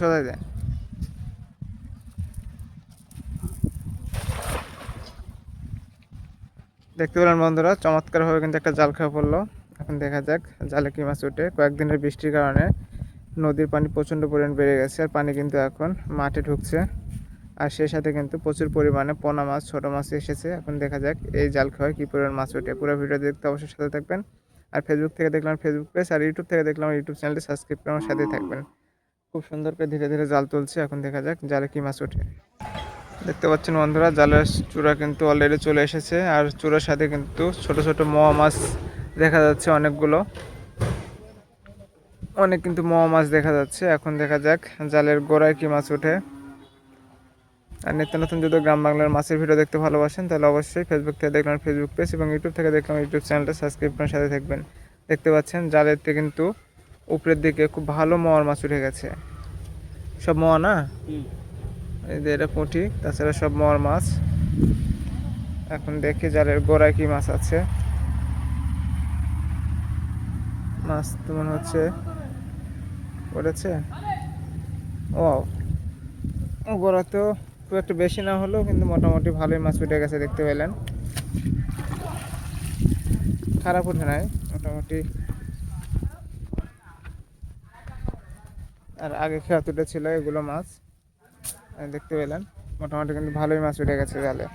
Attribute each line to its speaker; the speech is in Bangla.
Speaker 1: সোজাই দেন দেখতে পেলেন বন্ধুরা, চমৎকারভাবে কিন্তু একটা জাল খাওয়া পড়ল। এখন দেখা যাক জালে কি মাছ উঠে। কয়েকদিনের বৃষ্টির কারণে নদীর পানি প্রচণ্ড পরিমাণ বেড়ে গেছে আর পানি কিন্তু এখন মাঠে ঢুকছে। আর সেই সাথে কিন্তু প্রচুর পরিমাণে পোনা মাছ, ছোটো মাছ এসেছে। এখন দেখা যাক এই জাল খাওয়ায় কী পরিমাণ মাছ ওঠে পুরো ভিডিও দেখতে অবশ্যই সাথে থাকবেন। আর ফেসবুক থেকে দেখলাম ফেসবুক পেজ আর ইউটিউব থেকে দেখলাম ইউটিউব চ্যানেলটি সাবস্ক্রাইব করে আমার সাথেই থাকবেন। খুব সুন্দর করে ধীরে ধীরে জাল তুলছে। এখন দেখা যাক জালে কি মাছ ওঠে। দেখতে পাচ্ছেন বন্ধুরা, জালের চূড়া কিন্তু অলরেডি চলে এসেছে। আর চূড়ার সাথে কিন্তু ছোট ছোট মোয়া মাছ দেখা যাচ্ছে অনেকগুলো। অনেক কিন্তু মোয়া মাছ দেখা যাচ্ছে। এখন দেখা যাক জালের গোড়ায় কি মাছ ওঠে। আর নিত্য নতুন যদি গ্রাম বাংলার মাছের ভিডিও দেখতে ভালোবাসেন, তাহলে অবশ্যই ফেসবুক থেকে দেখলাম ফেসবুক পেজ এবং ইউটিউব থেকে দেখলাম ইউটিউব চ্যানেলটা সাবস্ক্রাইব করার সাথে থাকবেন। দেখতে পাচ্ছেন জালেতে কিন্তু উপরের দিকে খুব ভালো মোয়ার মাছ উঠে গেছে। সব মোয়া না? এই যে এটা পুঁটি তাছাড়া সব মোয়ার মাছ। এখন দেখি জালের গোড়ায় কি মাছ আছে। মাছ তো মনে হচ্ছে পড়েছে। ও গোড়াতেও খুব একটু বেশি না হলেও কিন্তু মোটামুটি ভালোই মাছ উঠে গেছে দেখতে পেলেন। খারাপ উঠে নাই মোটামুটি। আর আগে খেয়াতুটা ছিল এগুলো মাছ। দেখতে পেলেন। মোটামুটি কিন্তু ভালোই মাছ উঠে গেছে জালে।